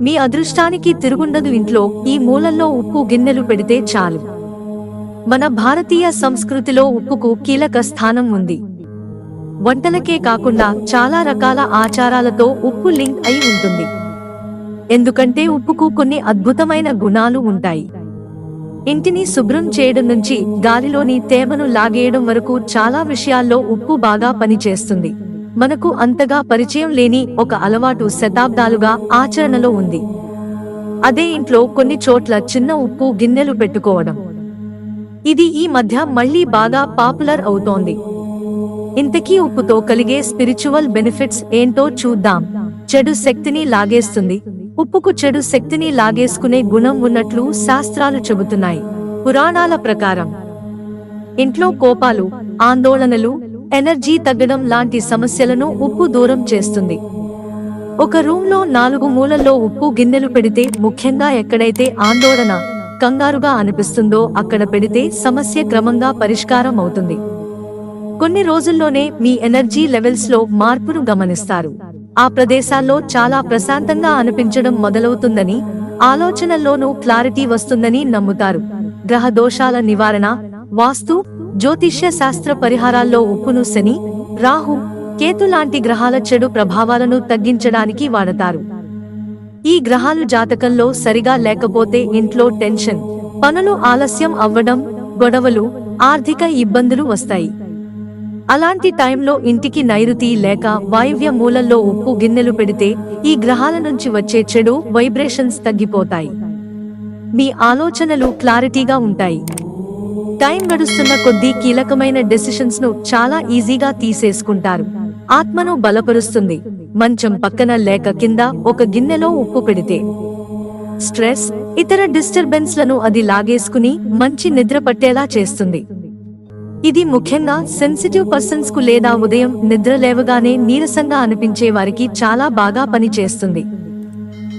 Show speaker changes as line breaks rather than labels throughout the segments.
మీ అదృష్టానికి తిరుగుండదు ఇంట్లో. ఈ మూలల్లో ఉప్పు గిన్నెలు పెడితే చాలు. మన భారతీయ సంస్కృతిలో ఉప్పుకు కీలక స్థానం ఉంది. వంటలకే కాకుండా చాలా రకాల ఆచారాలతో ఉప్పు లింక్ అయి ఉంటుంది. ఎందుకంటే ఉప్పుకు కొన్ని అద్భుతమైన గుణాలు ఉంటాయి. ఇంటిని శుభ్రం చేయడం నుంచి గాలిలోని తేమను లాగేయడం వరకు చాలా విషయాల్లో ఉప్పు బాగా పనిచేస్తుంది. మనకు అంతగా పరిచయం లేని ఒక అలవాటు శతాబ్దాలుగా ఆచరణలో ఉంది. అదే ఇంట్లో కొన్ని చోట్ల చిన్న ఉప్పు గిన్నెలు పెట్టుకోవడం. ఇది ఈ మధ్య మళ్ళీ బాగా పాపులర్ అవుతోంది. ఇంతకీ ఉప్పుతో కలిగే స్పిరిచువల్ బెనిఫిట్స్ ఏంటో చూద్దాం. చెడు శక్తిని లాగేస్తుంది. ఉప్పుకు చెడు శక్తిని లాగేసుకునే గుణం ఉన్నట్లు శాస్త్రాలు చెబుతున్నాయి. పురాణాల ప్రకారం. ఇంట్లో కోపాలు ఆందోళనలు ఎనర్జీ తగ్గడం లాంటి సమస్యలను ఉప్పు దూరం చేస్తుంది. ఒక రూమ్లో నాలుగు మూలల్లో ఉప్పు గిన్నెలు పెడితే ముఖ్యంగా ఎక్కడైతే ఆందోళన కంగారుగా అనిపిస్తుందో అక్కడ పెడితే సమస్య క్రమంగా పరిష్కారం అవుతుంది. కొన్ని రోజుల్లోనే మీ ఎనర్జీ లెవెల్స్లో మార్పును గమనిస్తారు. ఆ ప్రదేశాల్లో చాలా ప్రశాంతంగా అనిపించడం మొదలవుతుందని ఆలోచనల్లోనూ క్లారిటీ వస్తుందని నమ్ముతారు. గ్రహ దోషాల నివారణ వాస్తు జ్యోతిష్య శాస్త్ర పరిహారాల్లో ఉప్పును శని రాహు కేతు లాంటి గ్రహాల చెడు ప్రభావాలను తగ్గించడానికి వాడతారు. ఈ గ్రహాలు జాతకంలో సరిగా లేకపోతే ఇంట్లో టెన్షన్ పనులు ఆలస్యం అవ్వడం గొడవలు ఆర్థిక ఇబ్బందులు వస్తాయి. అలాంటి టైంలో ఇంటికి నైరుతి లేక వాయువ్య మూలల్లో ఉప్పు గిన్నెలు పెడితే ఈ గ్రహాల నుంచి వచ్చే చెడు వైబ్రేషన్స్ తగ్గిపోతాయి. మీ ఆలోచనలు క్లారిటీగా ఉంటాయి. టైం గడుస్తున్న కొద్దీ కీలకమైన డెసిషన్స్ను చాలా ఈజీగా తీసేసుకుంటారు. ఆత్మను బలపరుస్తుంది. మంచం పక్కన లేక కింద ఒక గిన్నెలో ఉప్పు పెడితే స్ట్రెస్ ఇతర డిస్టర్బెన్స్లను అది లాగేసుకుని మంచి నిద్ర పట్టేలా చేస్తుంది. ఇది ముఖ్యంగా సెన్సిటివ్ పర్సన్స్కు లేదా ఉదయం నిద్ర లేవగానే నీరసంగా అనిపించే వారికి చాలా బాగా పనిచేస్తుంది.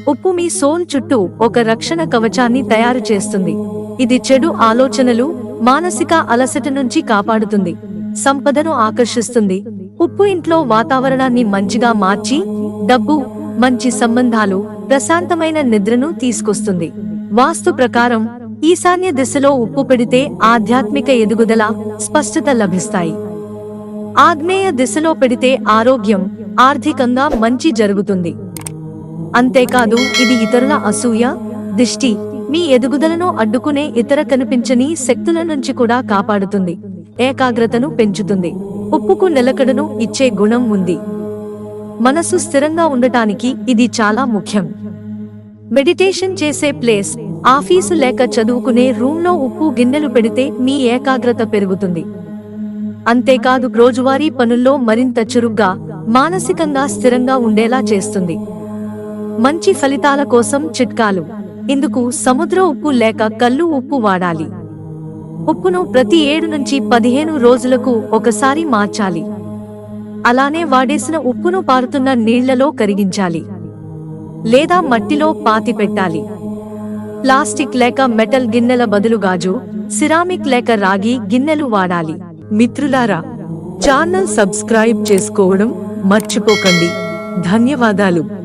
ఉప్పు మీ సోల్ చుట్టూ ఒక రక్షణ కవచాన్ని తయారు చేస్తుంది. ఇది చెడు ఆలోచనలు మానసిక అలసట నుంచి కాపాడుతుంది. సంపదను ఆకర్షిస్తుంది. ఉప్పు ఇంట్లో వాతావరణాన్ని మంచిగా మార్చి డబ్బు మంచి సంబంధాలు ప్రశాంతమైన నిద్రను తీసుకొస్తుంది. వాస్తు ప్రకారం ఈశాన్య దిశలో ఉప్పు పెడితే ఆధ్యాత్మిక ఎదుగుదల స్పష్టత లభిస్తాయి. ఆగ్నేయ దిశలో పెడితే ఆరోగ్యం ఆర్థికంగా మంచి జరుగుతుంది. అంతేకాదు ఇది ఇతరుల అసూయ దిష్టి మీ ఎదుగుదలను అడ్డుకునే ఇతర కనిపించని శక్తుల నుంచి కూడా కాపాడుతుంది. ఏకాగ్రతను పెంచుతుంది. ఉప్పుకు నిలకడను ఇచ్చే గుణం ఉంది. మనసు స్థిరంగా ఉండటానికి ఇది చాలా ముఖ్యం. మెడిటేషన్ చేసే ప్లేస్ ఆఫీసు లేక చదువుకునే రూమ్లో ఉప్పు గిన్నెలు పెడితే మీ ఏకాగ్రత పెరుగుతుంది. అంతేకాదు రోజువారీ పనుల్లో మరింత చురుగ్గా మానసికంగా స్థిరంగా ఉండేలా చేస్తుంది. మంచి ఫలితాల కోసం చిట్కాలు. ఇందుకు సముద్ర ఉప్పు లేక కల్లు ఉప్పు వాడాలి. ఉప్పును ప్రతి ఏడు నుంచి పదిహేను రోజులకు ఒకసారి మార్చాలి. అలానే వాడేసిన ఉప్పును పారుతున్న నీళ్ళలో కరిగించాలి. లేదా మట్టిలో పాతి పెట్టాలి. ప్లాస్టిక్ లేక మెటల్ గిన్నెల బదులు గాజు సిరామిక్ లేక రాగి గిన్నెలు వాడాలి. మిత్రులారా ఛానల్ సబ్స్క్రైబ్ చేసుకోవడం మర్చిపోకండి. ధన్యవాదాలు.